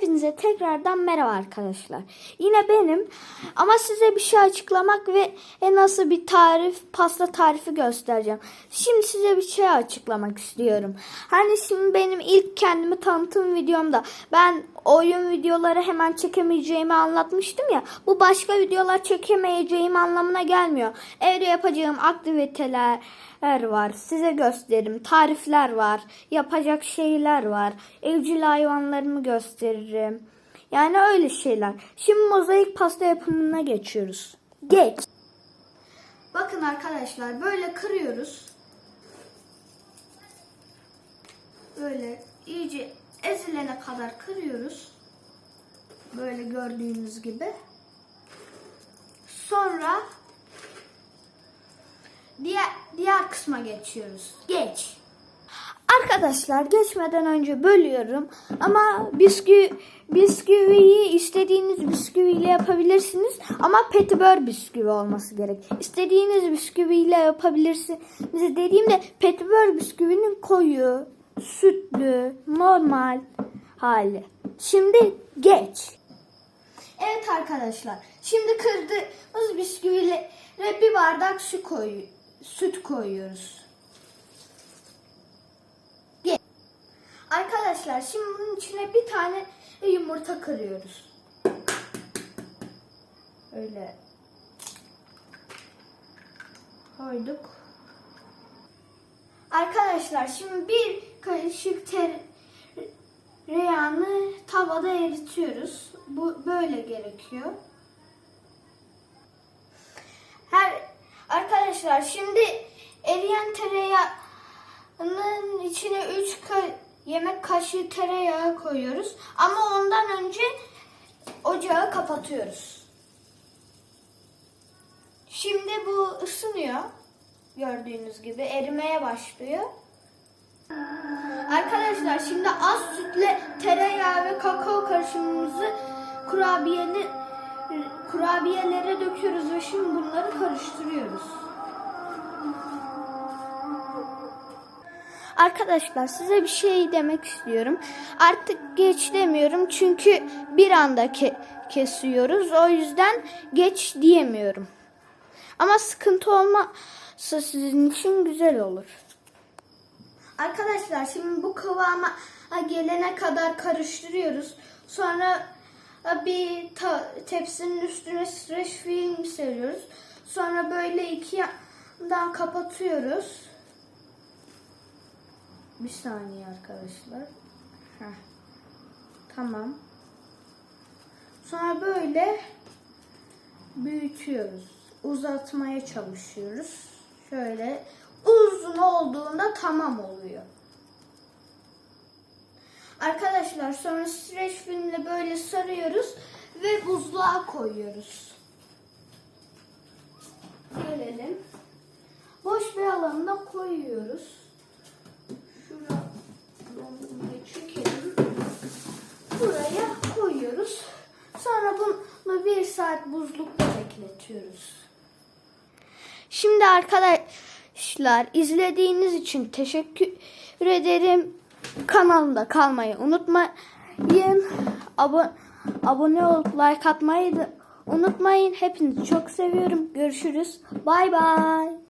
Hepinize tekrardan merhaba arkadaşlar. Yine benim ama size bir şey açıklamak ve nasıl bir tarif, pasta tarifi göstereceğim. Şimdi size bir şey açıklamak istiyorum. Hani şimdi benim ilk kendimi tanıtım videomda ben oyun videoları hemen çekemeyeceğimi anlatmıştım ya. Bu başka videolar çekemeyeceğim anlamına gelmiyor. Evde yapacağım aktiviteler var. Size gösteririm. Tarifler var. Yapacak şeyler var. Evcil hayvanlarımı gösteririm. Yani öyle şeyler. Şimdi mozaik pasta yapımına geçiyoruz. Geç. Bakın arkadaşlar böyle kırıyoruz. Böyle iyice ezilene kadar kırıyoruz. Böyle gördüğünüz gibi. Sonra diğer diğer kısma geçiyoruz. Geç. Arkadaşlar geçmeden önce bölüyorum ama bisküvi bisküviyi istediğiniz bisküviyle yapabilirsiniz ama petibör bisküvi olması gerek. İstediğiniz bisküviyle yapabilirsiniz. Dediğimde petibör bisküvinin koyu, sütlü, normal hali. Şimdi geç. Evet arkadaşlar. Şimdi kırdığımız bisküvilere bir bardak su koy, süt koyuyoruz. Arkadaşlar şimdi bunun içine bir tane yumurta kırıyoruz. Öyle koyduk. Arkadaşlar şimdi bir kaşık tereyağını tavada eritiyoruz. Bu böyle gerekiyor. Her arkadaşlar şimdi eriyen tereyağının içine 3 yemek kaşığı tereyağı koyuyoruz. Ama ondan önce ocağı kapatıyoruz. Şimdi bu ısınıyor. Gördüğünüz gibi erimeye başlıyor. Arkadaşlar şimdi az sütle tereyağı ve kakao karışımımızı kurabiyeli kurabiyelere döküyoruz ve şimdi bunları karıştırıyoruz. Arkadaşlar size bir şey demek istiyorum. Artık geç demiyorum çünkü bir anda ke- kesiyoruz. O yüzden geç diyemiyorum. Ama sıkıntı olmazsa sizin için güzel olur. Arkadaşlar şimdi bu kıvama gelene kadar karıştırıyoruz. Sonra bir tepsinin üstüne streç film seriyoruz. Sonra böyle iki yandan kapatıyoruz. Bir saniye arkadaşlar. Heh. Tamam. Sonra böyle büyütüyoruz. Uzatmaya çalışıyoruz. Şöyle uzun olduğunda tamam oluyor. Arkadaşlar sonra streç filmle böyle sarıyoruz ve buzluğa koyuyoruz. Gelelim. Boş bir alana koyuyoruz. Saat buzlukta bekletiyoruz. Şimdi arkadaşlar izlediğiniz için teşekkür ederim. Kanalımda kalmayı unutmayın. Abo abone olup like atmayı da unutmayın. Hepinizi çok seviyorum. Görüşürüz. Bay bay.